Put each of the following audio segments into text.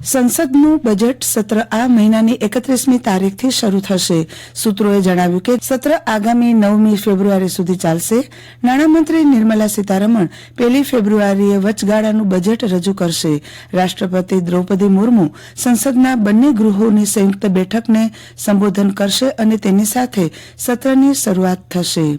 સંસદનું બજેટ સત્ર આ મહિનાની એકત્રીસમી તારીખથી શરૂ થશે. સૂત્રોએ જણાવ્યું કે સત્ર આગામી નવમી ફેબ્રુઆરી સુધી ચાલશે. નાણામંત્રી નિર્મલા સીતારમણ પહેલી ફેબ્રુઆરીએ વચગાળાનું બજેટ રજૂ કરશે. રાષ્ટ્રપતિ દ્રૌપદી મુર્મુ સંસદના બંને ગૃહોની સંયુક્ત બેઠકને સંબોધન કરશે અને તેની સાથે સત્રની શરૂઆત થશે.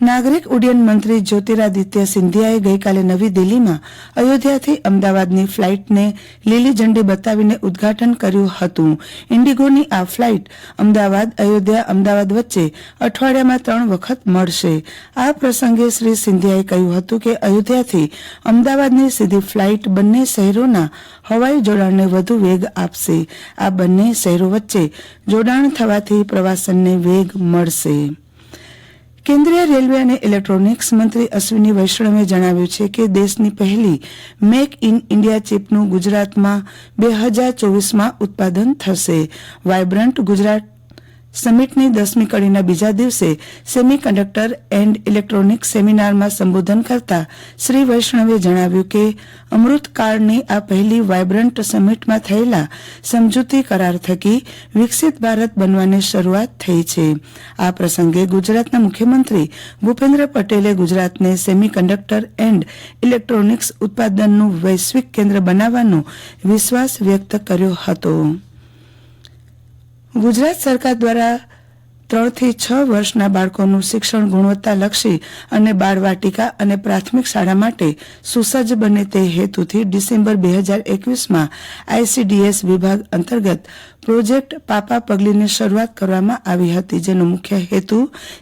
નાગરિક ઉડ્ડયન મંત્રી જ્યોતિરાદિત્ય સિંધિયાએ ગઈકાલે નવી દિલ્હીમાં અયોધ્યાથી અમદાવાદની ફ્લાઇટને લીલી ઝંડી બતાવીને ઉદઘાટન કર્યું હતું. ઇન્ડિગોની આ ફ્લાઇટ અમદાવાદ, અયોધ્યા, અમદાવાદ વચ્ચે અઠવાડિયામાં ત્રણ વખત મળશે. આ પ્રસંગે શ્રી સિંધિયાએ કહ્યું હતું કે અયોધ્યાથી અમદાવાદની સીધી ફ્લાઇટ બંને શહેરોના હવાઈ જોડાણને વધુ વેગ આપશે. આ બંને શહેરો વચ્ચે જોડાણ થવાથી પ્રવાસનને વેગ મળશે. કેન્દ્રીય રેલવે અને ઇલેક્ટ્રોનિક્સ મંત્રી અશ્વિની વૈષ્ણવે જણાવ્યું છે કે દેશની પહેલી મેક ઇન ઇન્ડિયા ચીપનું ગુજરાતમાં બે હજાર ચોવીસમાં ઉત્પાદન થશે. વાયબ્રન્ટ ગુજરાત સમિટની દસમી કડીના બીજા દિવસે સેમી કન્ડક્ટર એન્ડ ઇલેક્ટ્રોનિક સેમિનારમાં સંબોધન કરતા શ્રી વૈષ્ણવે જણાવ્યું કે, અમૃતકાળની આ પહેલી વાયબ્રન્ટ સમિટમાં થયેલા સમજૂતી કરાર થકી વિકસિત ભારત બનવાની શરૂઆત થઈ છે. આ પ્રસંગે ગુજરાતના મુખ્યમંત્રી ભૂપેન્દ્ર પટેલે ગુજરાતને સેમી કન્ડક્ટર એન્ડ ઇલેક્ટ્રોનિક્સ ઉત્પાદનનું વૈશ્વિક કેન્દ્ર બનાવવાનો વિશ્વાસ વ્યક્ત કર્યો હતો. ગુજરાત સરકાર દ્વારા ત્રણથી છ વર્ષના બાળકોનું શિક્ષણ ગુણવત્તાલક્ષી અને બાળવાટિકા અને પ્રાથમિક શાળા માટે સુસજ્જ બને તે હેતુથી ડિસેમ્બર બે હજાર એકવીસમાં આઈસીડીએસ વિભાગ અંતર્ગત પ્રોજેક્ટ પાપા પગલીની શરૂઆત કરવામાં આવી હતી, જેનો મુખ્ય હેતુ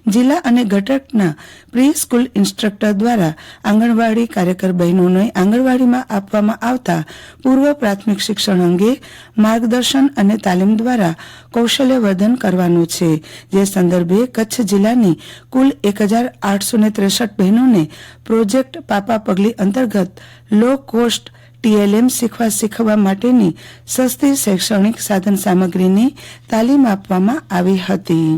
જિલ્લા અને ઘટકના પ્રી સ્કૂલ ઇન્સ્ટ્રક્ટર દ્વારા આંગણવાડી કાર્યકર બહેનોને આંગણવાડીમાં આપવામાં આવતા પૂર્વ પ્રાથમિક શિક્ષણ અંગે માર્ગદર્શન અને તાલીમ દ્વારા કૌશલ્યવર્ધન કરવાનું છે. જે સંદર્ભે કચ્છ જિલ્લાની કુલ એક હજાર આઠસો ત્રેસઠ બહેનોને પ્રોજેક્ટ પાપા પગલી અંતર્ગત લો કોસ્ટ ટીએલએમ શીખવા શીખવવા માટેની સસ્તી શૈક્ષણિક સાધન સામગ્રીની તાલીમ આપવામાં આવી હતી.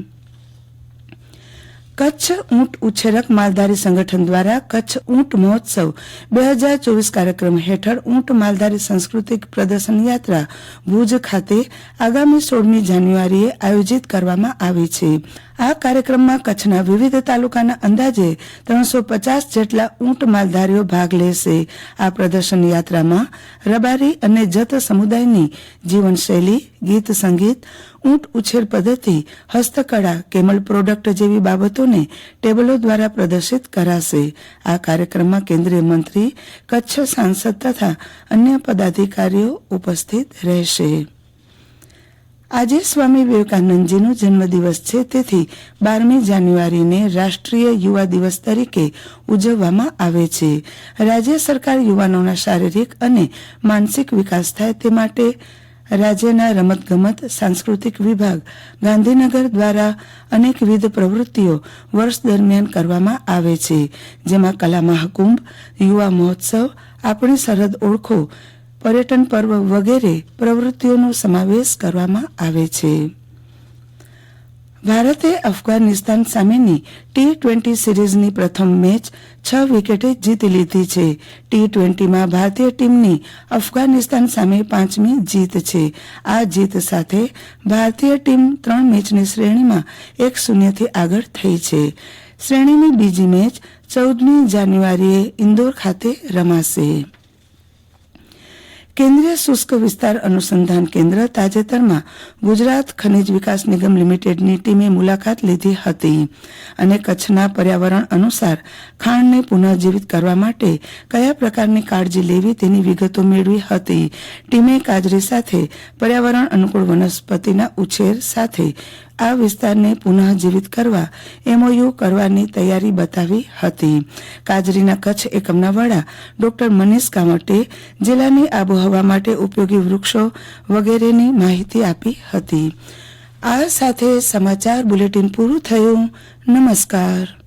કચ્છ ઊંટ ઉછેરક માલધારી સંગઠન દ્વારા કચ્છ ઊંટ મહોત્સવ બે હજાર ચોવીસ કાર્યક્રમ હેઠળ ઊંટ માલધારી સાંસ્કૃતિક પ્રદર્શન યાત્રા ભુજ ખાતે આગામી સોળમી જાન્યુઆરીએ આયોજિત કરવામાં આવી છે. આ કાર્યક્રમમાં કચ્છના વિવિધ તાલુકાના અંદાજે ત્રણસો પચાસ જેટલા ઊંટ માલધારીઓ ભાગ લેશે. આ પ્રદર્શન યાત્રામાં રબારી અને જત સમુદાયની જીવનશૈલી, ગીત સંગીત, ઊંટ ઉછેર પદ્ધતિ, હસ્તકળા, કેમલ પ્રોડક્ટ જેવી બાબતોને ટેબલો દ્વારા પ્રદર્શિત કરાશે. આ કાર્યક્રમમાં કેન્દ્રીય મંત્રી, કચ્છ સાંસદ તથા અન્ય પદાધિકારીઓ ઉપસ્થિત રહેશે. આજે સ્વામી વિવેકાનંદજીનો જન્મદિવસ છે. તેથી બારમી જાન્યુઆરીને રાષ્ટ્રીય યુવા દિવસ તરીકે ઉજવવામાં આવે છે. રાજ્ય સરકાર યુવાનોના શારીરિક અને માનસિક વિકાસ થાય તે માટે રાજ્યના રમતગમત, સાંસ્કૃતિક વિભાગ, ગાંધીનગર દ્વારા અનેકવિધ પ્રવૃત્તિઓ વર્ષ દરમિયાન કરવામાં આવે છે. જેમાં કલા મહાકુંભ, યુવા મહોત્સવ, આપણી સરહદ ઓળખો, પર્યટન પર્વ વગેરે પ્રવૃત્તિઓનો સમાવેશ કરવામાં આવે છે. ભારતે અફઘાનિસ્તાન સામેની ટી ટ્વેન્ટી સિરીઝની પ્રથમ મેચ છ વિકેટે જીતી લીધી છે. ટી ટ્વેન્ટીમાં ભારતીય ટીમની અફઘાનિસ્તાન સામે પાંચમી જીત છે. આ જીત સાથે ભારતીય ટીમ ત્રણ મેચની શ્રેણીમાં એક શૂન્યથી આગળ થઈ છે. શ્રેણીની બીજી મેચ ચૌદમી જાન્યુઆરીએ ઇન્દોર ખાતે રમાશે. કેન્દ્રીય શુષ્ક વિસ્તાર અનુસંધાન કેન્દ્ર તાજેતરમાં ગુજરાત ખનીજ વિકાસ નિગમ લિમિટેડની ટીમે મુલાકાત લીધી હતી અને કચ્છના પર્યાવરણ અનુસાર ખાણને પુનઃજીવિત કરવા માટે કયા પ્રકારની કાળજી લેવી તેની વિગતો મેળવી હતી. ટીમે કાજરી સાથે પર્યાવરણ અનુકૂળ વનસ્પતિના ઉછેર સાથે આ વિસ્તારને પુનઃજીવિત કરવા એમઓયુ કરવાની તૈયારી બતાવી હતી. કાજરીના કચ્છ એકમના વડા ડોક્ટર મનીષ કામટે જિલ્લાની આબોહવા માટે ઉપયોગી વૃક્ષો વગેરેની માહિતી આપી હતી. આ સાથે સમાચાર બુલેટિન પૂરું થયું. નમસ્કાર.